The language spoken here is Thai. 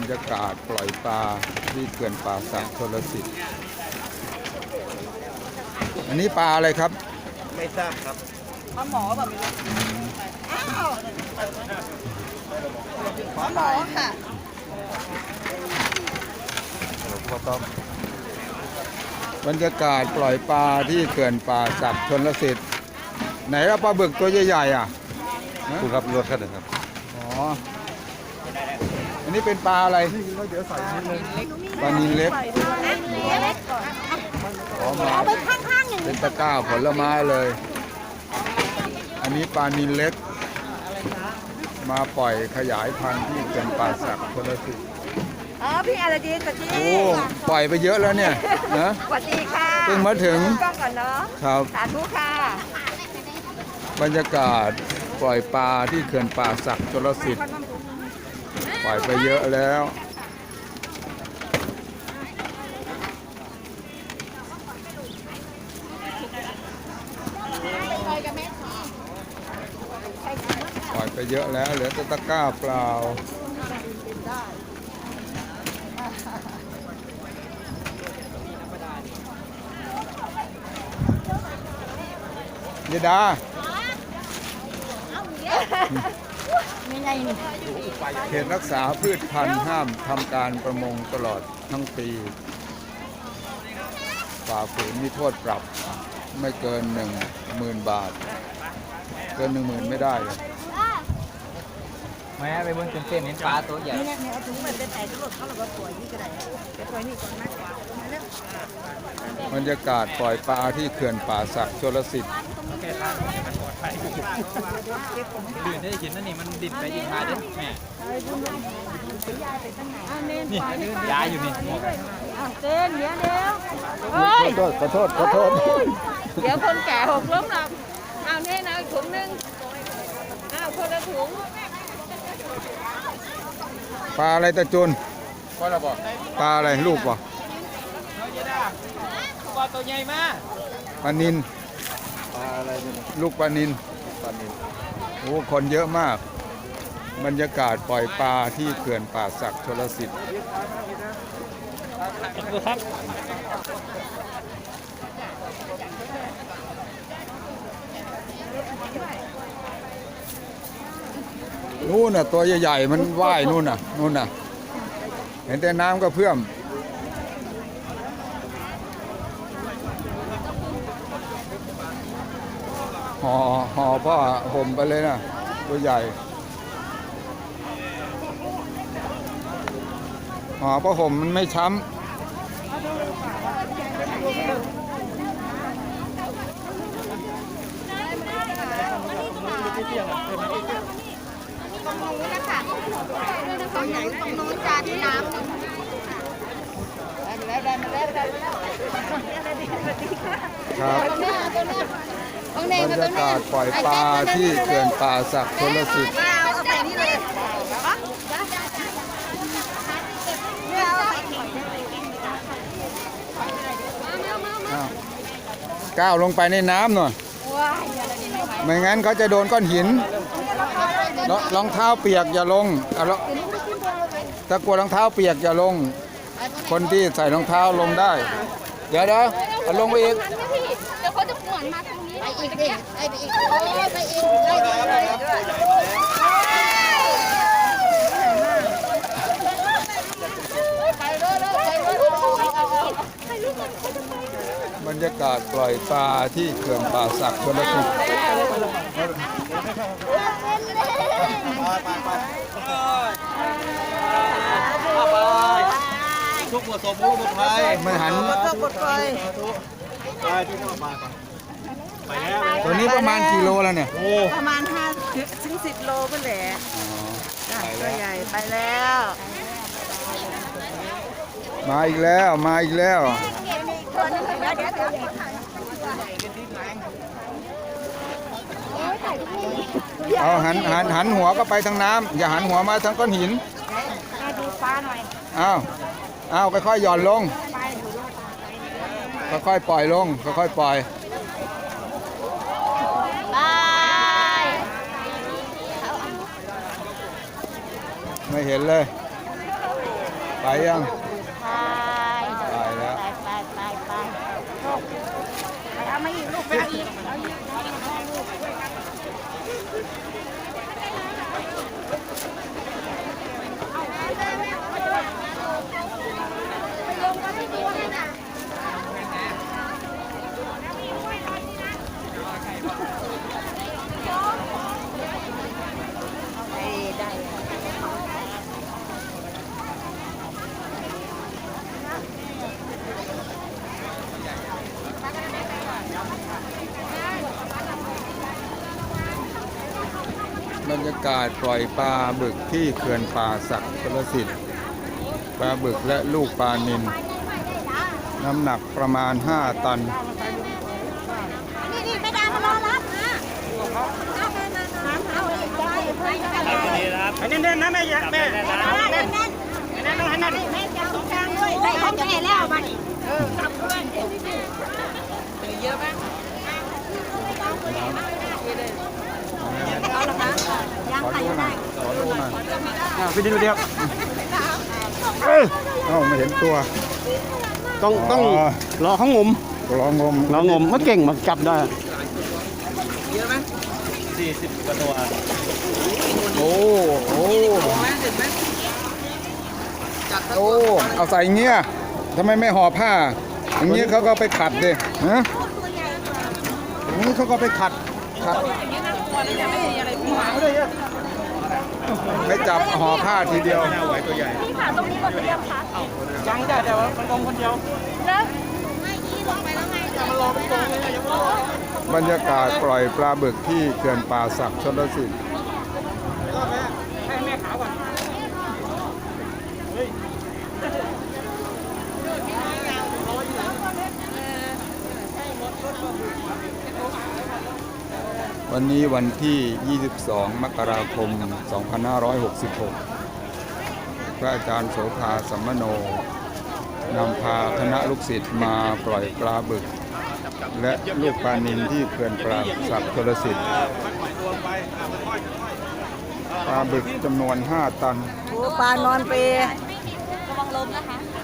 รยากาศปล่อยปลาที่เขื่อนป่าสักชลสิทธิ์ อันนี้ปลาอะไรครับ ไม่ทราบครับปลาหมอแบบนี้อ้าวปลาหมอค่ะหลวงพ่อต้อมบรรยากาศปล่อยปลาที่เขื่อนป่าสักชนลสิทธิ์ไหนละปลาบึกตัวใหญ่ๆอะคุณครับรถคันหนึ่งครับ อ๋อ อันนี้เป็นปลาอะไรปลานินเล็กอ๋อมาเอาไปข้างๆอย่างเป็นี้นตะกร้าผลไม้เลย อันนี้ปลานินเล็ก มาปล่อยขยายพันธุ์ที่เขื่อนป่าสักชนลสิทธิ์อ๋อพี่อะไรดีสวัสดีโอ้ปล่อยไปเยอะแล้วเนี่ยนะสวัสดีค่ะเพิ่งมาถึงกล้องก่อนเนาะครับสาธุค่ะ บรรยากาศปล่อยปลาที่เขื่อนป่าสักชลสิทธิ์ ปล่อยไปเยอะแล้ว ปล่อยไปเยอะแล้ว เหลือแต่ตะกร้าเปล่ายดา เขตรักษาพืชพันธุ์ห้ามทำการประมงตลอดทั้งปี ฝ่าฝืนมีโทษปรับไม่เกินหนึ่งหมื่นบาท เกินหนึ่งหมื่นไม่ได้เลยแม่ไปเบิ่งเต้นๆเห็นปลาตัวใหญ่นี่เนี่ยเนี่ยเอาถุงมันเป็นแต่ตำรวจเขาเราก็ป่วยนี่ก็ได้ไปป่วยนี่ก่อนมากกว่ามาเร็วบรรยากาศปล่อยปลาที่เขื่อนป่าสักชลสิทธิ์ มันปลอดภัยดื่นได้ยินนั่นนี่มันดิ่นไปดิ่นมาเด้อแม่นี่ยายอยู่นี่เต้นเดี๋ยวเดี๋ยวเฮ้ยขอโทษขอโทษขอโทษเดี๋ยวคนแก่หกล้มหรอกเอาเน้นเอาอีกถุงหนึงเอาคนละถุงปลาอะไรตะจุนว่าเราบอกปลาอะไรลูกวะน้อยยดาปลาตัวใหญ่มากปลานินาอะไรนี่ลูกปลานินปลานิลโอ้คนเยอะมาก บรรยากาศปล่อยปลาที่เขื่อนป่าสักชลสิทธิ์ครับนู่นน่ะตัวใหญ่ๆมันว่ายนู่นน่ะนู่นน่ะ เห็นแต่น้ำก็เพื่อม ห่อห่อผ้าห่มไปเลยนะตัวใหญ่ห่อผ้าห่มมันไม่ช้ำตรงนู้นนะคะตรงไหนตรงนู้นจานที่น้ำครับตรงหน้าตรงหน้าตรงไหนบารรยางหน้ากาศปล่อยปลาที่เขื่อนป่าสักชลสิทธิ์เอาเอาไปนี่เลยเนี่ยเอาไปอ้าวก้าวลงไปในน้ำหน่อยไม่งั้นเขาจะโดนก้อนหินรองเท้าเปียกอย่าลงถ้ากลัวรองเท้าเปียกอย่าลง คนที่ใส่รองเท้าลงได้ เดี๋ยวเดี๋ยวลงไปอีกเดี๋ยวเขาจะป่วนมาตรงนี้ไป อีกดิไปอีก โอ้ยไปอีกไปอีกเลยไปเลยเลยไปเลยเอาเอา บรรยากาศปล่อยปลาที่เขื่อนป่าสักชลสิทธิ์ทุกหัวสมบูรณ์หมดไทยมันหันไปที่เข้ามาก่อนไปแล้ว ตัวนี้ประมาณกี่โลแล้วเนี่ย โอ้ประมาณ5ถึง10 โลก็แหละจ้ะตัวใหญ่ไปแล้ว มาอีกแล้ว มาอีกแล้วตัวนึงเดี๋ยวเดี๋ยวเดี๋ยวเอาหันหันหันหัวก็ไปทางน้ำอย่าหันหัวมาทางก้อนหินมาดูฟ้าหน่อยอ้าวอ้าวค่อยๆหย่อนลงค่อยๆปล่อยลงค่อยๆปล่อย ไม่เห็นเลย ไปยัง บรรยากาศปล่อยปลาบึกที่เขื่อนป่าสักกระสิทธิ์ปลาบึกและลูกปลานิลน้ำหนักประมาณ 5 ตันนี่นี่ไม่ได้มารอรับนนั้นเด่นนะแม่ยะแม่แน่นั่นน่นแน่นแน่นแม่ของแม่แล้วมาดิเยอะไหมเอาละคะยัง ขอ ใคร ดูหน่ ได้ อย ขอดูหน่อยพี่ดิวเดียวเอ้าไม่เห็นตัว ต้องต้องอ๋อ รอเขางมลองงมรองมมันเก่งมันจับได้สี่สิบกว่าตัวโอ้โอ้โอ้เอาใส่อย่างเงี้ยทำไมไม่ห่อผ้า อย่างเงี้ยเขาก็ไปขัดดิฮะอย่างนี้เขาก็ไปขัดขัด ไม่จับห่อผ้าทีเดียวไหวตัวใหญ่พี่ค่ะตรงนี้หมดหรือยังคะจังจ้ะแต่ว่ามันงงคนเดียวแล้วบรรยากาศปล่อยปลาบึกที่เขื่อนป่าสักชนลสิทธิ์ให้แม่ขาวก่อน วันนี้วันที่ 22 มกราคม 2566 พระอาจารย์โสภาสัมมโนนำพาคณะลูกศิษย์มาปล่อยปลาบึก และลูกปลานิลที่เขื่อนปลาสักชลสิทธิ์ปลาบึกจำนวน 5 ตัน ปลานอนเประวังลมนะคะ